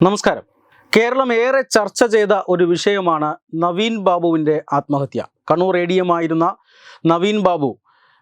നമസ്കാരം. കേരളം ഏറെ ചർച്ച ചെയ്ത ഒരു വിഷയമാണ് നവീൻ ബാബുവിന്റെ ആത്മഹത്യ. കണ്ണൂർ എ ഡി എം ആയിരുന്ന നവീൻ ബാബു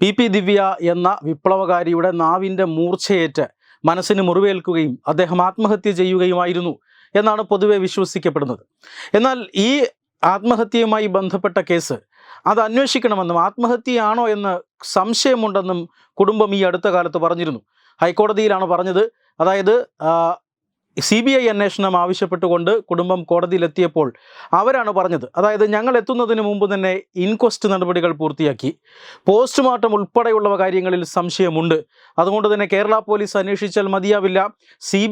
പി പി ദിവ്യ എന്ന വിപ്ലവകാരിയുടെ നാവിന്റെ മൂർച്ചയേറ്റ് മനസ്സിന് മുറിവേൽക്കുകയും അദ്ദേഹം ആത്മഹത്യ ചെയ്യുകയുമായിരുന്നു എന്നാണ് പൊതുവെ വിശ്വസിക്കപ്പെടുന്നത്. എന്നാൽ ഈ ആത്മഹത്യയുമായി ബന്ധപ്പെട്ട കേസ് അത് അന്വേഷിക്കണമെന്നും ആത്മഹത്യയാണോ എന്ന് സംശയമുണ്ടെന്നും കുടുംബം ഈ അടുത്ത കാലത്ത് പറഞ്ഞിരുന്നു. ഹൈക്കോടതിയിലാണ് പറഞ്ഞത്. അതായത് സി ബി ഐ അന്വേഷണം ആവശ്യപ്പെട്ടുകൊണ്ട് കുടുംബം കോടതിയിലെത്തിയപ്പോൾ അവരാണ് പറഞ്ഞത്. അതായത് ഞങ്ങൾ എത്തുന്നതിന് മുമ്പ് തന്നെ ഇൻക്വസ്റ്റ് നടപടികൾ പൂർത്തിയാക്കി. പോസ്റ്റ്മോർട്ടം ഉൾപ്പെടെയുള്ള കാര്യങ്ങളിൽ സംശയമുണ്ട്. അതുകൊണ്ട് തന്നെ കേരള പോലീസ് അന്വേഷിച്ചാൽ മതിയാവില്ല. സി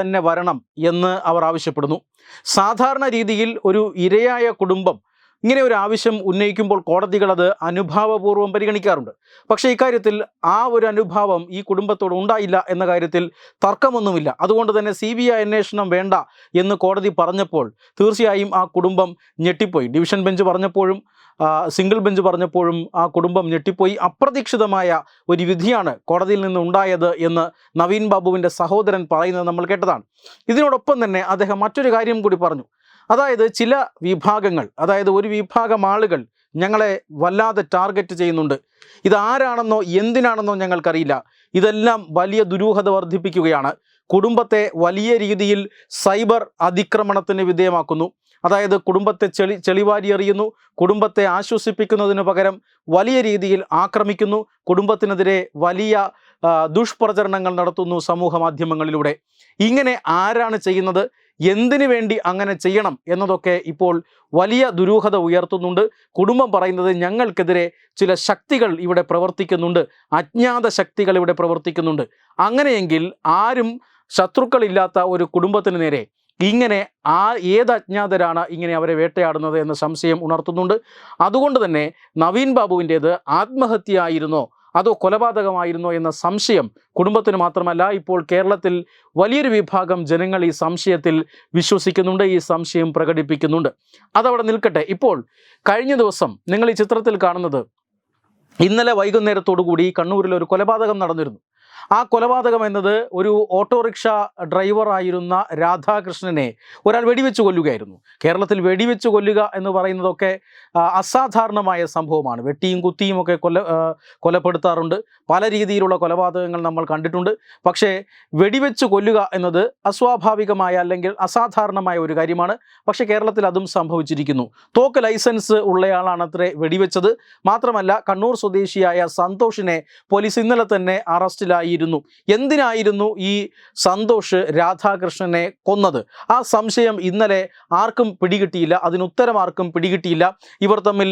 തന്നെ വരണം എന്ന് അവർ ആവശ്യപ്പെടുന്നു. സാധാരണ രീതിയിൽ ഒരു ഇരയായ കുടുംബം ഇങ്ങനെ ഒരു ആവശ്യം ഉന്നയിക്കുമ്പോൾ കോടതികൾ അത് അനുഭാവപൂർവം പരിഗണിക്കാറുണ്ട്. പക്ഷേ ഇക്കാര്യത്തിൽ ആ ഒരു അനുഭാവം ഈ കുടുംബത്തോട് ഉണ്ടായില്ല എന്ന കാര്യത്തിൽ തർക്കമൊന്നുമില്ല. അതുകൊണ്ട് തന്നെ സി ബി ഐ അന്വേഷണം വേണ്ട എന്ന് കോടതി പറഞ്ഞപ്പോൾ തീർച്ചയായും ആ കുടുംബം ഞെട്ടിപ്പോയി. ഡിവിഷൻ ബെഞ്ച് പറഞ്ഞപ്പോഴും സിംഗിൾ ബെഞ്ച് പറഞ്ഞപ്പോഴും ആ കുടുംബം ഞെട്ടിപ്പോയി. അപ്രതീക്ഷിതമായ ഒരു വിധിയാണ് കോടതിയിൽ നിന്ന് ഉണ്ടായത് എന്ന് നവീൻ ബാബുവിന്റെ സഹോദരൻ പറയുന്നത് നമ്മൾ കേട്ടതാണ്. ഇതിനോടൊപ്പം തന്നെ അദ്ദേഹം മറ്റൊരു കാര്യം കൂടി പറഞ്ഞു. അതായത് ചില വിഭാഗങ്ങൾ അതായത് ഒരു വിഭാഗം ആളുകൾ ഞങ്ങളെ വല്ലാതെ ടാർഗറ്റ് ചെയ്യുന്നുണ്ട്. ഇത് ആരാണെന്നോ എന്തിനാണെന്നോ ഞങ്ങൾക്കറിയില്ല. ഇതെല്ലാം വലിയ ദുരൂഹത വർദ്ധിപ്പിക്കുകയാണ്. കുടുംബത്തെ വലിയ രീതിയിൽ സൈബർ അതിക്രമണത്തിന് വിധേയമാക്കുന്നു. അതായത് കുടുംബത്തെ ചെളി ചെളിവാരി എറിയുന്നു. കുടുംബത്തെ ആശ്വസിപ്പിക്കുന്നതിന് പകരം വലിയ രീതിയിൽ ആക്രമിക്കുന്നു. കുടുംബത്തിനെതിരെ വലിയ ദുഷ്പ്രചരണങ്ങൾ നടത്തുന്നു സമൂഹ മാധ്യമങ്ങളിലൂടെ ഇങ്ങനെ ആരാണ് ചെയ്യുന്നത്? എന്തിനു വേണ്ടി അങ്ങനെ ചെയ്യണം എന്നതൊക്കെ ഇപ്പോൾ വലിയ ദുരൂഹത ഉയർത്തുന്നുണ്ട്. കുടുംബം പറയുന്നത് ഞങ്ങൾക്കെതിരെ ചില ശക്തികൾ ഇവിടെ പ്രവർത്തിക്കുന്നുണ്ട്. അജ്ഞാത ശക്തികൾ ഇവിടെ പ്രവർത്തിക്കുന്നുണ്ട്. അങ്ങനെയെങ്കിൽ ആരും ശത്രുക്കളില്ലാത്ത ഒരു കുടുംബത്തിന് നേരെ ഇങ്ങനെ ആ ഏത് അജ്ഞാതരാണ് ഇങ്ങനെ അവരെ വേട്ടയാടുന്നത് എന്ന സംശയം ഉണർത്തുന്നുണ്ട്. അതുകൊണ്ട് തന്നെ നവീൻ ബാബുവിന്റേത് ആത്മഹത്യയായിരുന്നോ? അതോ കൊലപാതകമായിരുന്നോ എന്ന സംശയം കുടുംബത്തിന് മാത്രമല്ല ഇപ്പോൾ കേരളത്തിൽ വലിയൊരു വിഭാഗം ജനങ്ങൾ ഈ സംശയത്തിൽ വിശ്വസിക്കുന്നുണ്ട് ഈ സംശയം പ്രകടിപ്പിക്കുന്നുണ്ട്. അതവിടെ നിൽക്കട്ടെ. ഇപ്പോൾ കഴിഞ്ഞ ദിവസം നിങ്ങൾ ഈ ചിത്രത്തിൽ കാണുന്നത് ഇന്നലെ വൈകുന്നേരത്തോടു കൂടി കണ്ണൂരിൽ ഒരു കൊലപാതകം നടന്നിരുന്നു. ആ കൊലപാതകം എന്നത് ഒരു ഓട്ടോറിക്ഷ ഡ്രൈവറായിരുന്ന രാധാകൃഷ്ണനെ ഒരാൾ വെടിവെച്ച് കൊല്ലുകയായിരുന്നു. കേരളത്തിൽ വെടിവെച്ച് കൊല്ലുക എന്ന് പറയുന്നതൊക്കെ അസാധാരണമായ സംഭവമാണ്. വെട്ടിയും കുത്തിയും ഒക്കെ കൊല്ല കൊലപ്പെടുത്താറുണ്ട്. പല രീതിയിലുള്ള കൊലപാതകങ്ങൾ നമ്മൾ കണ്ടിട്ടുണ്ട്. പക്ഷേ വെടിവെച്ച് കൊല്ലുക എന്നത് അസ്വാഭാവികമായ അല്ലെങ്കിൽ അസാധാരണമായ ഒരു കാര്യമാണ്. പക്ഷേ കേരളത്തിൽ അതും സംഭവിച്ചിരിക്കുന്നു. തോക്ക് ലൈസൻസ് ഉള്ളയാളാണ് അത്രേ വെടിവെച്ചത്. മാത്രമല്ല കണ്ണൂർ സ്വദേശിയായ സന്തോഷിനെ പോലീസ് ഇന്നലെ തന്നെ അറസ്റ്റിലായിരുന്നു എന്തിനായിരുന്നു ഈ സന്തോഷ് രാധാകൃഷ്ണനെ കൊന്നത്? ആ സംശയം ഇന്നലെ ആർക്കും പിടികിട്ടിയില്ല. അതിനുത്തരം ആർക്കും പിടികിട്ടിയില്ല. ഇവർ തമ്മിൽ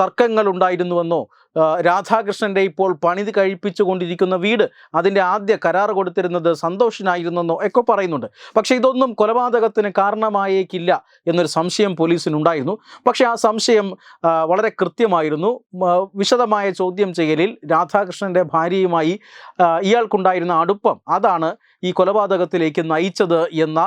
തർക്കങ്ങൾ ഉണ്ടായിരുന്നുവെന്നോ? രാധാകൃഷ്ണന്റെ ഇപ്പോൾ പണിത് കഴിപ്പിച്ചുകൊണ്ടിരിക്കുന്ന വീട് അതിന്റെ ആദ്യ കരാർ കൊടുത്തിരുന്നത് സന്തോഷിനായിരുന്നെന്നോ ഒക്കെ പറയുന്നുണ്ട്. പക്ഷേ ഇതൊന്നും കൊലപാതകത്തിന് കാരണമായേക്കില്ല എന്നൊരു സംശയം പോലീസിനുണ്ടായിരുന്നു. പക്ഷേ ആ സംശയം വളരെ കൃത്യമായിരുന്നു. വിശദമായ ചോദ്യം ചെയ്യലിൽ രാധാകൃഷ്ണന്റെ ഭാര്യയുമായി ഇയാൾക്കുണ്ടായിരുന്ന അടുപ്പം അതാണ് ഈ കൊലപാതകത്തിലേക്ക് നയിച്ചത് എന്ന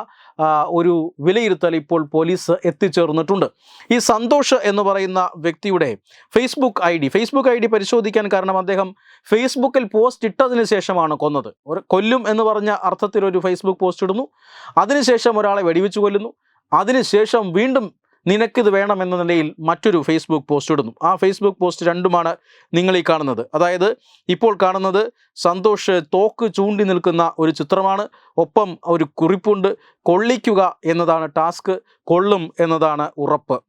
ഒരു വിലയിരുത്തൽ ഇപ്പോൾ പോലീസ് എത്തിച്ചേർന്നിട്ടുണ്ട്. ഈ സന്തോഷ് എന്ന് പറയുന്ന വ്യക്തിയുടെ Facebook I D Facebook I D പരിശോധിക്കാൻ കാരണം അദ്ദേഹം ഫേസ്ബുക്കിൽ പോസ്റ്റ് ഇട്ടതിന് ശേഷമാണ് കൊന്നത്. ഒരു കൊല്ലും എന്ന് പറഞ്ഞ അർത്ഥത്തിൽ ഒരു ഫേസ്ബുക്ക് പോസ്റ്റ് ഇടുന്നു. അതിനുശേഷം ഒരാളെ വെടിവെച്ച് കൊല്ലുന്നു. അതിനുശേഷം വീണ്ടും നിനക്കിത് വേണമെന്ന നിലയിൽ മറ്റൊരു ഫേസ്ബുക്ക് പോസ്റ്റ് ഇടുന്നു. ആ ഫേസ്ബുക്ക് പോസ്റ്റ് രണ്ടുമാണ് നിങ്ങൾ ഈ കാണുന്നത്. അതായത് ഇപ്പോൾ കാണുന്നത് സന്തോഷ് തോക്ക് ചൂണ്ടി നിൽക്കുന്ന ഒരു ചിത്രമാണ്. ഒപ്പം ഒരു കുറിപ്പുണ്ട്. കൊള്ളിക്കുക എന്നതാണ് ടാസ്ക്. കൊള്ളും എന്നതാണ് ഉറപ്പ്.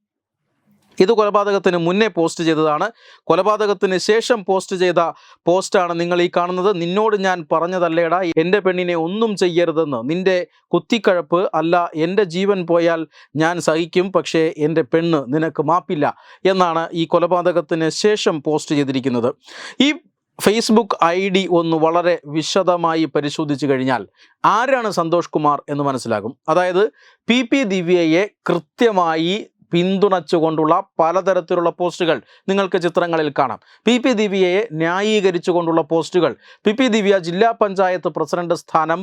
ഇത് കൊലപാതകത്തിന് മുന്നേ പോസ്റ്റ് ചെയ്തതാണ്. കൊലപാതകത്തിന് ശേഷം പോസ്റ്റ് ചെയ്ത പോസ്റ്റാണ് നിങ്ങൾ ഈ കാണുന്നത്. നിന്നോട് ഞാൻ പറഞ്ഞതല്ലേടാ എന്റെ പെണ്ണിനെ ഒന്നും ചെയ്യരുതെന്ന്. നിന്റെ കുത്തിക്കഴപ്പ് അല്ല എന്റെ ജീവൻ പോയാൽ ഞാൻ സഹിക്കും പക്ഷേ എന്റെ പെണ്ണ് നിനക്ക് മാപ്പില്ല എന്നാണ് ഈ കൊലപാതകത്തിന് ശേഷം പോസ്റ്റ് ചെയ്തിരിക്കുന്നത്. ഈ ഫേസ്ബുക്ക് ഐ ഡി ഒന്ന് വളരെ വിശദമായി പരിശോധിച്ചു കഴിഞ്ഞാൽ ആരാണ് സന്തോഷ് കുമാർ എന്ന് മനസ്സിലാകും. അതായത് പി പി ദിവ്യയെ കൃത്യമായി പിന്തുണച്ചുകൊണ്ടുള്ള പലതരത്തിലുള്ള പോസ്റ്റുകൾ നിങ്ങൾക്ക് ചിത്രങ്ങളിൽ കാണാം. പി പി ദിവ്യയെ ന്യായീകരിച്ചുകൊണ്ടുള്ള പോസ്റ്റുകൾ. പി പി ദിവ്യ ജില്ലാ പഞ്ചായത്ത് പ്രസിഡന്റ് സ്ഥാനം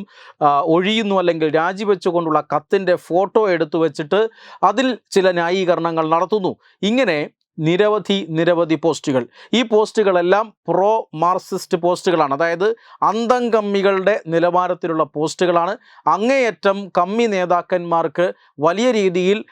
ഒഴിയുന്നു അല്ലെങ്കിൽ രാജിവെച്ചുകൊണ്ടുള്ള കത്തിന്റെ ഫോട്ടോ എടുത്തു വെച്ചിട്ട് അതിൽ ചില ന്യായീകരണങ്ങൾ നടത്തുന്നു. ഇങ്ങനെ നിരവധി നിരവധി പോസ്റ്റുകൾ. ഈ പോസ്റ്റുകളെല്ലാം പ്രോ മാർക്സിസ്റ്റ് പോസ്റ്റുകളാണ്. അതായത് അന്തം കമ്മികളുടെ നിലവാരത്തിലുള്ള പോസ്റ്റുകളാണ്. അങ്ങേയറ്റം കമ്മി നേതാക്കന്മാർക്ക് വലിയ രീതിയിൽ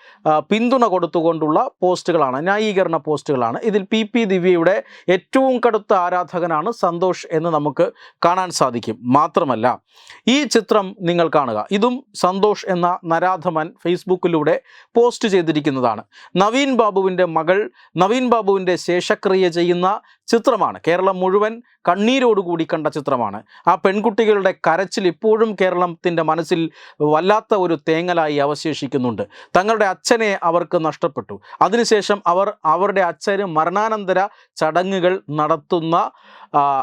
പിന്തുണ കൊടുത്തുകൊണ്ടുള്ള പോസ്റ്റുകളാണ് ന്യായീകരണ പോസ്റ്റുകളാണ്. ഇതിൽ പി പി ദിവ്യയുടെ ഏറ്റവും കടുത്ത ആരാധകനാണ് സന്തോഷ് എന്ന് നമുക്ക് കാണാൻ സാധിക്കും. മാത്രമല്ല ഈ ചിത്രം നിങ്ങൾ കാണുക. ഇതും സന്തോഷ് എന്ന നരാധമൻ ഫേസ്ബുക്കിലൂടെ പോസ്റ്റ് ചെയ്തിരിക്കുന്നതാണ്. നവീൻ ബാബുവിന്റെ മകൾ നവീൻ ബാബുവിന്റെ ശേഷക്രിയ ചെയ്യുന്ന ചിത്രമാണ്. കേരളം മുഴുവൻ കണ്ണീരോടുകൂടി കണ്ട ചിത്രമാണ്. ആ പെൺകുട്ടികളുടെ കരച്ചിൽ ഇപ്പോഴും കേരളത്തിന്റെ മനസ്സിൽ വല്ലാത്ത ഒരു തേങ്ങലായി അവശേഷിക്കുന്നുണ്ട്. തങ്ങളുടെ അച്ഛനെ അവർക്ക് നഷ്ടപ്പെട്ടു. അതിനുശേഷം അവർ അവരുടെ അച്ഛന് മരണാനന്തര ചടങ്ങുകൾ നടത്തുന്ന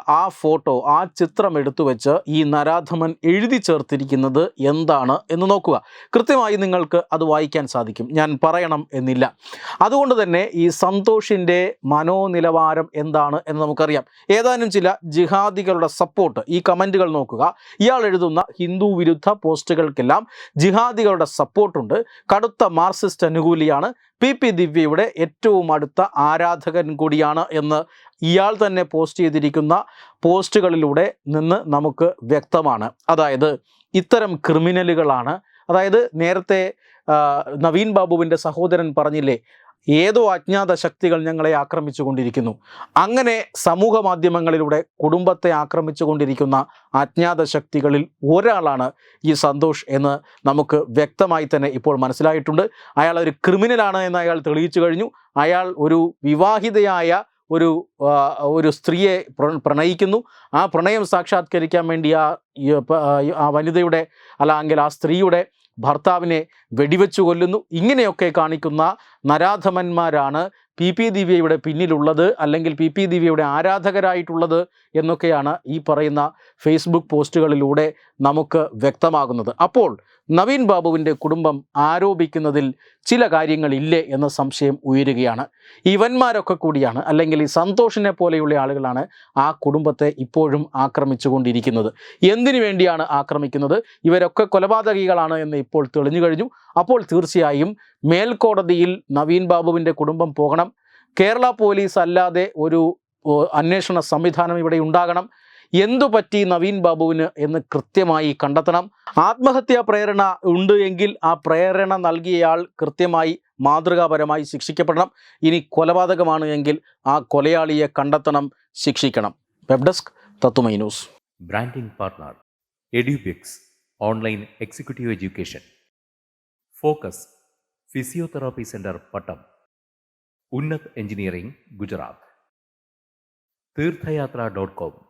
ആ, ഫോട്ടോ ആ ചിത്രം എടുത്തു വെച്ച് ഈ നരാധമൻ എഴുതി ചേർത്തിരിക്കുന്നത് എന്താണ് എന്ന് നോക്കുക. കൃത്യമായി നിങ്ങൾക്ക് അത് വായിക്കാൻ സാധിക്കും. ഞാൻ പറയണം എന്നില്ല. അതുകൊണ്ട് തന്നെ ഈ സന്തോഷിന്റെ മനോനിലവാരം എന്താണ് എന്ന് നമുക്കറിയാം. ഏതാനും ചില ജിഹാദികളുടെ സപ്പോർട്ട് ഈ കമന്റുകൾ നോക്കുക. ഇയാൾ എഴുതുന്ന ഹിന്ദു വിരുദ്ധ പോസ്റ്റുകൾക്കെല്ലാം ജിഹാദികളുടെ സപ്പോർട്ടുണ്ട് കടുത്ത മാർസിസ്റ്റ് അനുകൂലിയാണ്. പി പി ദിവ്യയുടെ ഏറ്റവും അടുത്ത ആരാധകൻ കൂടിയാണ് എന്ന് ഇയാൾ തന്നെ പോസ്റ്റ് ചെയ്തിരിക്കുന്ന പോസ്റ്റുകളിലൂടെ നിന്ന് നമുക്ക് വ്യക്തമാണ്. അതായത് ഇത്തരം ക്രിമിനലുകളാണ് അതായത് നേരത്തെ നവീൻ ബാബുവിന്റെ സഹോദരൻ പറഞ്ഞില്ലേ ഏതോ അജ്ഞാത ശക്തികൾ ഞങ്ങളെ ആക്രമിച്ചു കൊണ്ടിരിക്കുന്നു അങ്ങനെ സമൂഹ മാധ്യമങ്ങളിലൂടെ കുടുംബത്തെ ആക്രമിച്ചു കൊണ്ടിരിക്കുന്ന അജ്ഞാത ശക്തികളിൽ ഒരാളാണ് ഈ സന്തോഷ് എന്ന് നമുക്ക് വ്യക്തമായി തന്നെ ഇപ്പോൾ മനസ്സിലായിട്ടുണ്ട്. അയാൾ ഒരു ക്രിമിനലാണ് എന്ന് അയാൾ തെളിയിച്ചു കഴിഞ്ഞു. അയാൾ ഒരു വിവാഹിതയായ ഒരു ഒരു സ്ത്രീയെ പ്ര- പ്രണയിക്കുന്നു. ആ പ്രണയം സാക്ഷാത്കരിക്കാൻ വേണ്ടി ആ വനിതയുടെ അല്ലെങ്കിൽ ആ സ്ത്രീയുടെ ഭർത്താവിനെ വെടിവെച്ചു കൊല്ലുന്നു. ഇങ്ങനെയൊക്കെ കാണിക്കുന്ന നരാധമന്മാരാണ് പി പി ദിവ്യയുടെ പിന്നിലുള്ളത് അല്ലെങ്കിൽ പി പി ദിവ്യയുടെ ആരാധകരായിട്ടുള്ളത് എന്നൊക്കെയാണ് ഈ പറയുന്ന ഫേസ്ബുക്ക് പോസ്റ്റുകളിലൂടെ നമുക്ക് വ്യക്തമാകുന്നത്. അപ്പോൾ നവീൻ ബാബുവിന്റെ കുടുംബം ആരോപിക്കുന്നതിൽ ചില കാര്യങ്ങളില്ലേ എന്ന സംശയം ഉയരുകയാണ്. ഇവന്മാരൊക്കെ കൂടിയാണ് അല്ലെങ്കിൽ ഈ സന്തോഷിനെ പോലെയുള്ള ആളുകളാണ് ആ കുടുംബത്തെ ഇപ്പോഴും ആക്രമിച്ചുകൊണ്ടിരിക്കുന്നത്. എന്തിനു വേണ്ടിയാണ് ആക്രമിക്കുന്നത്? ഇവരൊക്കെ കൊലപാതകികളാണ് എന്ന് ഇപ്പോൾ തെളിഞ്ഞു കഴിഞ്ഞു. അപ്പോൾ തീർച്ചയായും മേൽക്കോടതിയിൽ നവീൻ ബാബുവിന്റെ കുടുംബം പോകണം. കേരള പോലീസ് അല്ലാതെ ഒരു അന്വേഷണ സംവിധാനം ഇവിടെ ഉണ്ടാകണം. എന്തു പറ്റി നവീൻ ബാബുവിന് എന്ന് കൃത്യമായി കണ്ടെത്തണം. ആത്മഹത്യാ പ്രേരണ ഉണ്ട് എങ്കിൽ ആ പ്രേരണ നൽകിയയാൾ കൃത്യമായി മാതൃകാപരമായി ശിക്ഷിക്കപ്പെടണം. ഇനി കൊലപാതകമാണ് എങ്കിൽ ആ കൊലയാളിയെ കണ്ടെത്തണം ശിക്ഷിക്കണം. വെബ് ഡെസ്ക് തത്തുമൈ news. Branding partner Edubix online executive education focus physiotherapy centre Pattom Unnath engineering Gujarat Theerthayathra dot com